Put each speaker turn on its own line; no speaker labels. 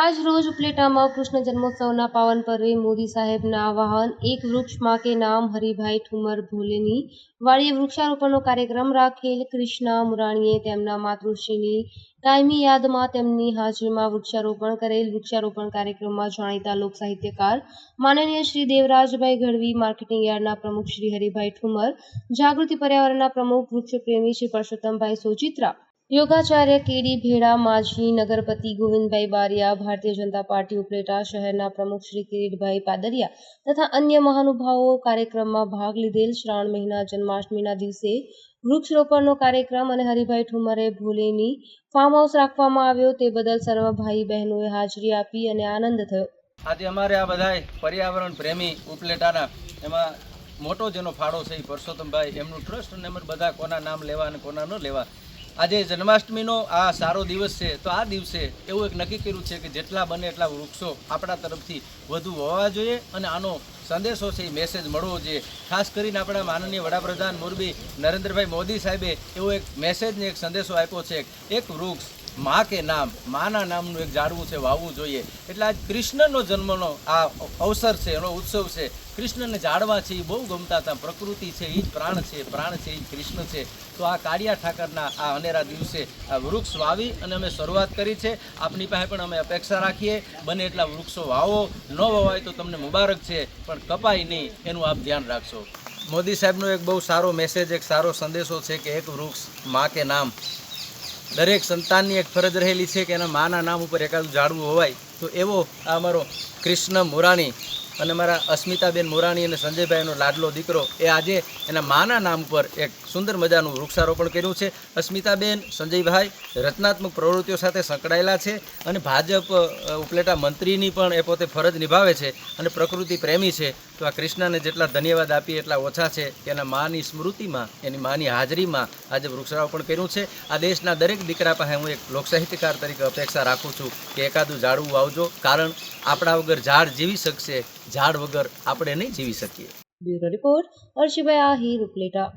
આજ રોજ ઉપલેટામાં કૃષ્ણ જન્મોત્સવના પાવન પર્વે મોદી સાહેબના આવાહન, એક વૃક્ષમાં કે નામ હરિભાઈ ઠુમર ભોલેની વાળીએ વૃક્ષારોપણનો કાર્યક્રમ રાખેલ. કૃષ્ણા મુરાણીએ તેમના માતૃશ્રીની કાયમી યાદમાં તેમની હાજરીમાં વૃક્ષારોપણ કરેલ. વૃક્ષારોપણ કાર્યક્રમમાં જાણીતા લોક સાહિત્યકાર માનનીય શ્રી દેવરાજભાઈ ગઢવી, માર્કેટિંગ યાર્ડના પ્રમુખ શ્રી હરિભાઈ ઠુમર, જાગૃતિ પર્યાવરણના પ્રમુખ, વૃક્ષપ્રેમી શ્રી પરસોત્તમભાઈ સોચિત્રા યોગાચાર્ય કેડી ભેડા, માજી, નગરપતિ ગોવિંદભાઈ બારિયા, ભારતીય જનતા પાર્ટી ઉપલેટા શહેરના પ્રમુખ શ્રી કિરીટભાઈ પાદરિયા તથા અન્ય મહાનુભાવો કાર્યક્રમમાં ભાગ લીધેલ શ્રાવણ મહિના જન્માષ્ટમીના દિવસે વૃક્ષરોપણનો કાર્યક્રમ અને હરિભાઈ ઠુમરે ભોલેની ફાર્મ હાઉસ રાખવામાં આવ્યો. તે બદલ સર્વ ભાઈ બહેનોએ હાજરી આપી અને આનંદ થયો.
આજે અમારે આ બધાય પર્યાવરણ પ્રેમી ઉપલેટાના એમાં મોટો જેનો ફાળો છે એ પરસોત્તમભાઈ, એમનું ટ્રસ્ટ અને એમાં બધા કોના નામ લેવા અને કોના ન લેવા આજે જન્માષ્ટમીનો આ સારો દિવસ છે, તો આ દિવસે એવું એક નક્કી કર્યું છે કે જેટલા બને એટલા વૃક્ષો આપણા તરફથી વધુ હોવા જોઈએ અને આનો સંદેશો છે એ મેસેજ મળવો જોઈએ. ખાસ કરીને આપણા માનનીય વડાપ્રધાન મોરબી નરેન્દ્રભાઈ મોદી સાહેબે એવો એક મેસેજને એક સંદેશો આપ્યો છે એક વૃક્ષ મા કે નામ, માના નામનું એક ઝાડવું છે, વાવવું જોઈએ. એટલે આજ કૃષ્ણનો જન્મનો આ અવસર છે, એનો ઉત્સવ છે. કૃષ્ણને ઝાડવા છે, એ બહુ ગમતા હતા. પ્રકૃતિ છે, એ જ પ્રાણ છે પ્રાણ છે, એ કૃષ્ણ છે. તો આ કાળિયા ઠાકરના આ અનેરા દિવસે આ વૃક્ષ વાવી અને અમે શરૂઆત કરી છે. આપની પાસે પણ અમે અપેક્ષા રાખીએ. બને એટલા વૃક્ષો વાવો. ન વવાય તો તમને મુબારક છે, પણ કપાય નહીં, એનું આપ ધ્યાન રાખશો. મોદી સાહેબનો એક બહુ સારો મેસેજ એક સારો સંદેશો છે કે એક વૃક્ષ મા કે નામ. દરેક સંતાનની એક ફરજ રહેલી છે કે એના માના નામ ઉપર એકાદું ઝાડવું હોવાય. તો એવો આ અમારો કૃષ્ણ મુરાણી અને મારા અસ્મિતાબેન મુરાણી અને સંજયભાઈનો લાડલો દીકરો એ આજે એના માના નામ પર એક સુંદર મજાનું વૃક્ષારોપણ કર્યું છે. અસ્મિતાબેન, સંજયભાઈ રચનાત્મક પ્રવૃત્તિઓ સાથે સંકળાયેલા છે અને ભાજપ ઉપલેટા મંત્રીની પણ એ પોતે ફરજ નિભાવે છે અને પ્રકૃતિ પ્રેમી છે. તો આ કૃષ્ણને જેટલા ધન્યવાદ આપીએ એટલા ઓછા છે કે એના માની સ્મૃતિમાં, એની માની હાજરીમાં આજે વૃક્ષારોપણ કર્યું છે. આ દેશના દરેક દીકરા પાસે હું એક લોકસાહિત્યકાર તરીકે અપેક્ષા રાખું છું કે એકાદું ઝાડવું વાવજો કારણ આપણા વગર ઝાડ જીવી શકશે, ઝાડ વગર આપણે નહીં જીવી શકીએ.
Bureau report, Harshibhai Ahir, Upleta.